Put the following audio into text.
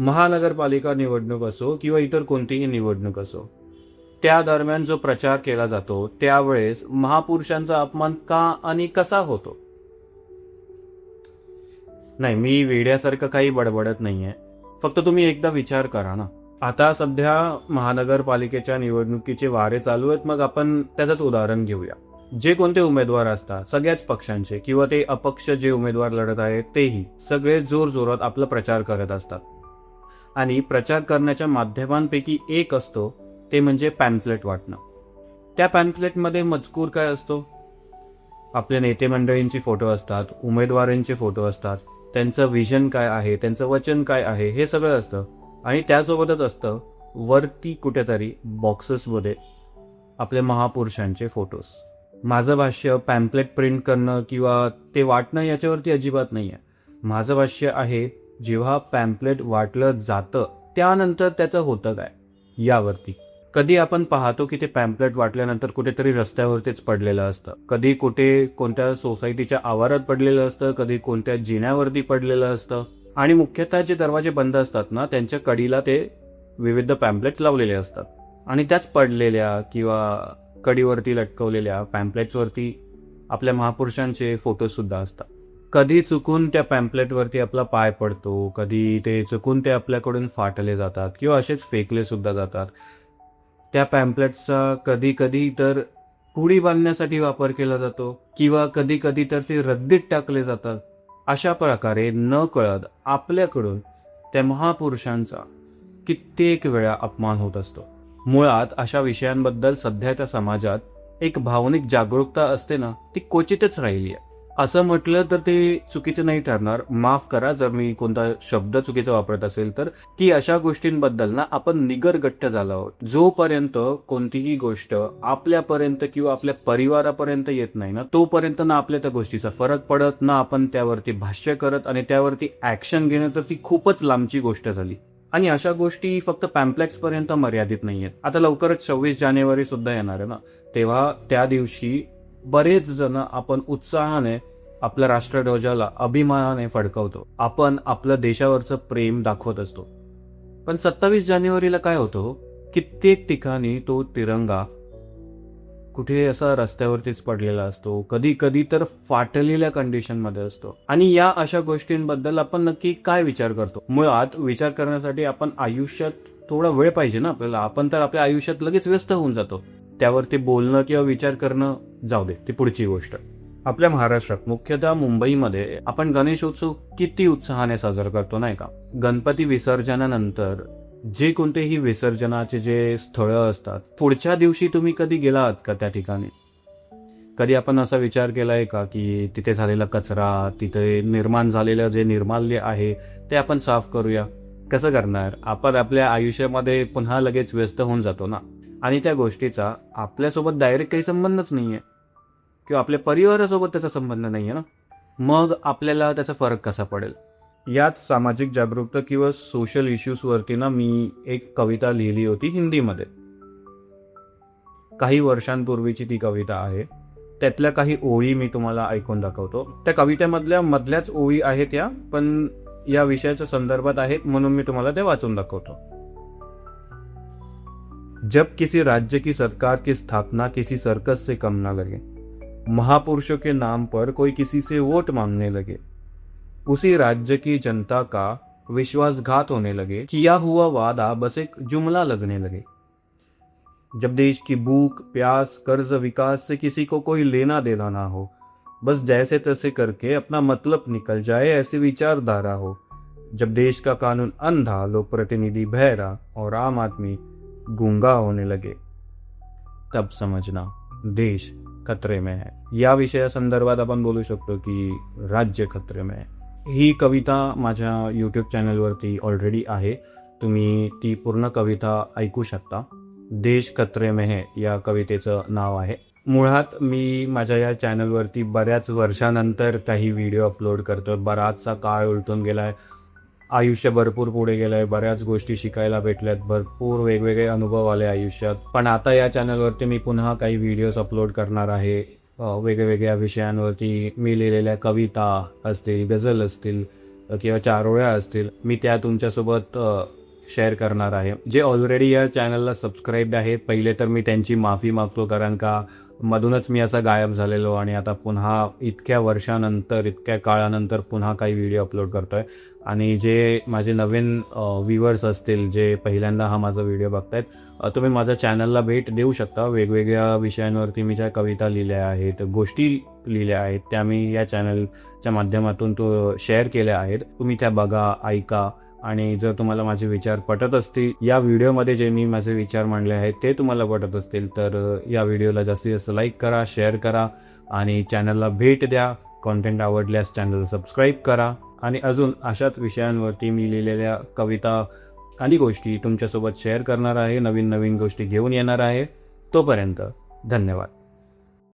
महानगरपालिका निवडणूक असो किंवा इतर कोणतीही निवडणूक असो त्या दरम्यान जो प्रचार केला जातो त्यावेळेस महापुरुषांचा अपमान का आणि कसा होतो? नाही मी वेड्यासारखं काही बडबडत नाहीये. फक्त तुम्ही एकदा विचार करा ना. आता सध्या महानगरपालिकेच्या निवडणुकीचे वारे चालू आहेत मग आपण त्याचंच उदाहरण घेऊया. जे कोणते उमेदवार असतात सगळ्याच पक्षांचे किंवा ते अपक्ष जे उमेदवार लढत आहेत तेही सगळे जोर जोरात आपला प्रचार करत असतात. आणि प्रचार करण्याच्या माध्यमांपैकी एक असतो ते म्हणजे पॅम्फलेट वाटणं. त्या पॅम्फलेटमध्ये मजकूर काय असतो? आपल्या नेते मंडळींचे फोटो असतात उमेदवारांचे फोटो असतात त्यांचं विजन काय आहे त्यांचं वचन काय आहे हे सगळं असतं. आणि त्यासोबतच असतं वरती कुठेतरी बॉक्सेसमध्ये आपल्या महापुरुषांचे फोटोज माझं भाष्य पॅम्पलेट प्रिंट करणं किंवा ते वाटणं याच्यावरती अजिबात नाही आहे माझं भाष्य आहे जेव्हा पॅम्पलेट वाटलं जातं त्यानंतर त्याचं होतं काय? यावरती. कधी आपण पाहतो की ते पॅम्पलेट वाटल्यानंतर कुठेतरी रस्त्यावरतीच पडलेलं असतं. कधी कुठे कोणत्या सोसायटीच्या आवारात पडलेलं असतं कधी कोणत्या जिन्यावरती पडलेलं असतं. आणि मुख्यतः जे दरवाजे बंद असतात ना त्यांच्या कडीला ते विविध पॅम्पलेट लावलेले असतात. आणि त्याच पडलेल्या किंवा कडीवरती लटकवलेल्या पॅम्पलेट्सवरती आपल्या महापुरुषांचे फोटोज सुद्धा असतात. कधी चुकून त्या पॅम्पलेटवरती आपला पाय पडतो कधी ते चुकून ते आपल्याकडून फाटले जातात किंवा असेच फेकले सुद्धा जातात. त्या पॅम्पलेटचा कधी कधी तर पुडी बांधण्यासाठी वापर केला जातो किंवा कधी कधी तर ते रद्दीत टाकले जातात. अशा प्रकारे न कळत आपल्याकडून त्या महापुरुषांचा कित्येक वेळा अपमान होत असतो. मुळात अशा विषयांबद्दल सध्याच्या समाजात एक भावनिक जागरूकता असते ना ती क्वचितच राहिली आहे. असं म्हटलं तर ते चुकीचं नाही ठरणार. माफ करा जर मी कोणता शब्द चुकीचा वापरत असेल तर. की अशा गोष्टींबद्दल ना आपण निगरगट्ट झालो आहोत. जोपर्यंत कोणतीही गोष्ट आपल्यापर्यंत किंवा आपल्या परिवारापर्यंत येत नाही ना तोपर्यंत ना आपल्या त्या गोष्टीचा फरक पडत ना आपण त्यावरती भाष्य करत आणि त्यावरती ऍक्शन घेणं तर ती खूपच लांबची गोष्ट झाली. आणि अशा गोष्टी फक्त पॅम्पलेट्स पर्यंत मर्यादित नाहीयेत आता लवकरच सव्वीस जानेवारी सुद्धा येणार आहे ना. तेव्हा त्या दिवशी बरेच जण आपण उत्साहाने आपल्या राष्ट्रध्वजाला अभिमानाने फडकवतो. आपण आपलं देशावरचं प्रेम दाखवत असतो. पण सत्तावीस जानेवारीला काय होतं हो? कित्येक ठिकाणी तो तिरंगा कुठे असा रस्त्यावरतीच पडलेला असतो. कधी कधी तर फाटलेल्या कंडिशनमध्ये असतो. आणि या अशा गोष्टींबद्दल आपण नक्की काय विचार करतो? मुळात विचार करण्यासाठी आपण आयुष्यात थोडा वेळ पाहिजे ना आपल्याला. आपण तर आपल्या आयुष्यात लगेच व्यस्त होऊन जातो. त्यावरती बोलणं किंवा विचार करणं जाऊ दे. ती पुढची गोष्ट. आपल्या महाराष्ट्रात मुख्यतः मुंबईमध्ये आपण गणेशोत्सव किती उत्साहाने साजरा करतो नाही का? गणपती विसर्जनानंतर जे कोणतेही विसर्जनाचे जे स्थळं असतात पुढच्या दिवशी तुम्ही कधी गेला आहात का त्या ठिकाणी? कधी आपण असा विचार केला आहे का की तिथे झालेला कचरा तिथे निर्माण झालेलं जे निर्माल्य आहे ते आपण साफ करूया? कसं करणार? आपण आपल्या आयुष्यामध्ये पुन्हा लगेच व्यस्त होऊन जातो ना? आणि त्या गोष्टीचा आपल्यासोबत डायरेक्ट काही संबंधच नाही आहे किंवा आपल्या परिवारासोबत त्याचा संबंध नाहीये ना? मग आपल्याला त्याचा फरक कसा पडेल? याच सामाजिक जागरूकता किंवा सोशल इश्यूजवरती ना मी एक कविता लिहिली होती हिंदीमध्ये. काही वर्षांपूर्वीची ती कविता आहे. त्यातल्या काही ओळी मी तुम्हाला ऐकून दाखवतो. त्या कवितेमधल्या मधल्याच ओळी आहेत या पण या विषयाच्या संदर्भात आहेत म्हणून मी तुम्हाला ते वाचून दाखवतो. जब किसी राज्य की सरकार की स्थापना किसी सर्कस से कम ना लगे. महापुरुषों के नाम पर कोई किसी से वोट मांगने लगे। उसी राज्य की जनता का विश्वासघात होने लगे। किया हुआ वादा बस एक जुमला लगने लगे। जब देश की भूख, प्यास, कर्ज, विकास से किसी को कोई लेना देना ना हो, बस जैसे तैसे करके अपना मतलब निकल जाए ऐसी विचारधारा हो। जब देश का कानून अंधा लोक प्रतिनिधि बहरा और आम आदमी गूँगा होने लगे। तब समझना, देश खतरे में है या विषयासंदर्भात आपण बोलू शकतो की राज्य खतरे में ही कविता माझ्या यूट्यूब चॅनलवरती ऑलरेडी आहे. तुम्ही ती पूर्ण कविता ऐकू शकता. देश खतरे में है या कवितेचं नाव आहे. मुळात मी माझ्या या चॅनलवरती बऱ्याच वर्षानंतर काही व्हिडिओ अपलोड करतो बराचसा काळ उलटून गेला आहे आयुष्य भरपूर पुढे गेलं आहे बऱ्याच गोष्टी शिकायला भेटल्यात भरपूर वेगवेगळे अनुभव आले आयुष्यात. पण आता या चॅनलवरती मी पुन्हा काही व्हिडिओज अपलोड करणार आहे. वेगवेगळ्या विषयांवरती मी लिहिलेल्या कविता असतील गझल असतील किंवा चारोळ्या असतील मी त्या तुमच्यासोबत शेअर करणार आहे. जे ऑलरेडी या चॅनलला सबस्क्राईब आहेत पहिले तर मी त्यांची माफी मागतो कारण का मधूनच मी असा गायब झालेलो आणि आता पुन्हा इतक्या वर्षानंतर इतक्या काळानंतर पुन्हा काही व्हिडिओ अपलोड करतोय. आणि जे माझे नवीन व्ह्युअर्स असतील जे पहिल्यांदा हा माझा व्हिडिओ बघतायत तुम्ही माझ्या चॅनलला भेट देऊ शकता. वेगवेगळ्या विषयांवरती मी ज्या कविता लिहिल्या आहेत गोष्टी लिहिल्या आहेत त्या मी या चॅनलच्या माध्यमातून तो शेअर केल्या आहेत. तुम्ही त्या बघा ऐका. आणि जर तुम्हाला माझे विचार पटत असतील या व्हिडिओमध्ये जे मी माझे विचार मांडले आहेत ते तुम्हाला पटत असतील तर या व्हिडिओला जास्तीत जास्त लाईक करा शेअर करा आणि चॅनलला भेट द्या. कॉन्टेंट आवडल्यास चॅनल सबस्क्राईब करा. आणि अजून अशाच विषयांवरती मी लिहिलेल्या कविता आणि गोष्टी तुमच्यासोबत शेअर करणार आहे. नवीन नवीन गोष्टी घेऊन येणार आहे. तोपर्यंत धन्यवाद.